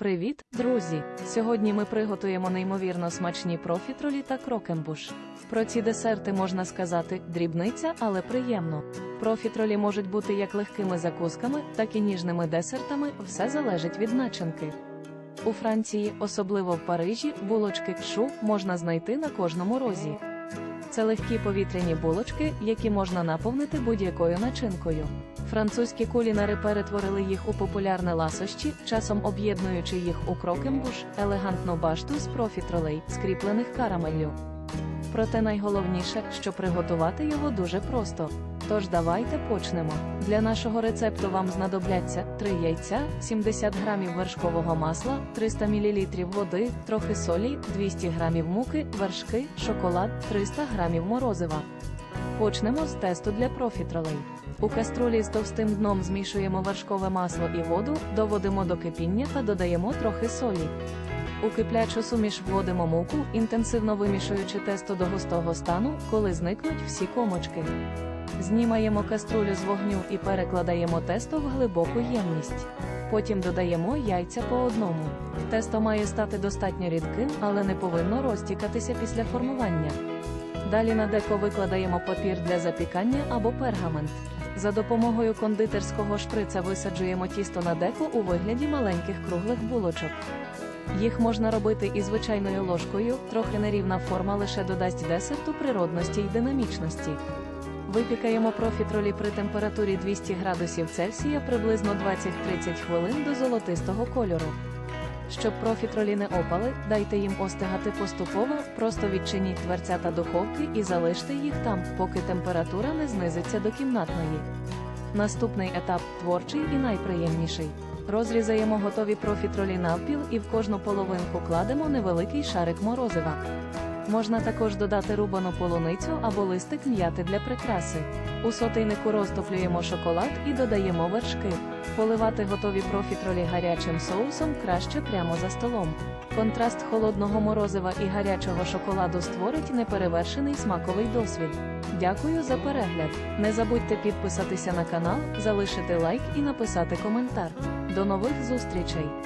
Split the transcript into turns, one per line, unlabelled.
Привіт, друзі! Сьогодні ми приготуємо неймовірно смачні профітролі та крокембуш. Про ці десерти можна сказати дрібниця, але приємно. Профітролі можуть бути як легкими закусками, так і ніжними десертами, все залежить від начинки. У Франції, особливо в Парижі, булочки кшу можна знайти на кожному розі. Це легкі повітряні булочки, які можна наповнити будь-якою начинкою. Французькі кулінари перетворили їх у популярне ласощі, часом об'єднуючи їх у крокембуш, елегантну башту з профітролей, скріплених карамеллю. Проте найголовніше, що приготувати його дуже просто. Тож давайте почнемо. Для нашого рецепту вам знадобляться 3 яйця, 70 г вершкового масла, 300 мл води, трохи солі, 200 г муки, вершки, шоколад, 300 г морозива. Почнемо з тесту для профітролей. У каструлі з товстим дном змішуємо вершкове масло і воду, доводимо до кипіння та додаємо трохи солі. У киплячу суміш вводимо муку, інтенсивно вимішуючи тесто до густого стану, коли зникнуть всі комочки. Знімаємо каструлю з вогню і перекладаємо тесто в глибоку ємність. Потім додаємо яйця по одному. Тесто має стати достатньо рідким, але не повинно розтікатися після формування. Далі на деко викладаємо папір для запікання або пергамент. За допомогою кондитерського шприца висаджуємо тісто на деко у вигляді маленьких круглих булочок. Їх можна робити і звичайною ложкою, трохи нерівна форма лише додасть десерту природності й динамічності. Випікаємо профітролі при температурі 200 градусів Цельсія приблизно 20-30 хвилин до золотистого кольору. Щоб профітролі не опали, дайте їм остигати поступово, просто відчиніть дверцята духовки і залиште їх там, поки температура не знизиться до кімнатної. Наступний етап творчий і найприємніший. Розрізаємо готові профітролі навпіл і в кожну половинку кладемо невеликий шарик морозива. Можна також додати рубану полуницю або листик м'яти для прикраси. У сотейнику розтоплюємо шоколад і додаємо вершки. Поливати готові профітролі гарячим соусом краще прямо за столом. Контраст холодного морозива і гарячого шоколаду створить неперевершений смаковий досвід. Дякую за перегляд. Не забудьте підписатися на канал, залишити лайк і написати коментар. До нових зустрічей!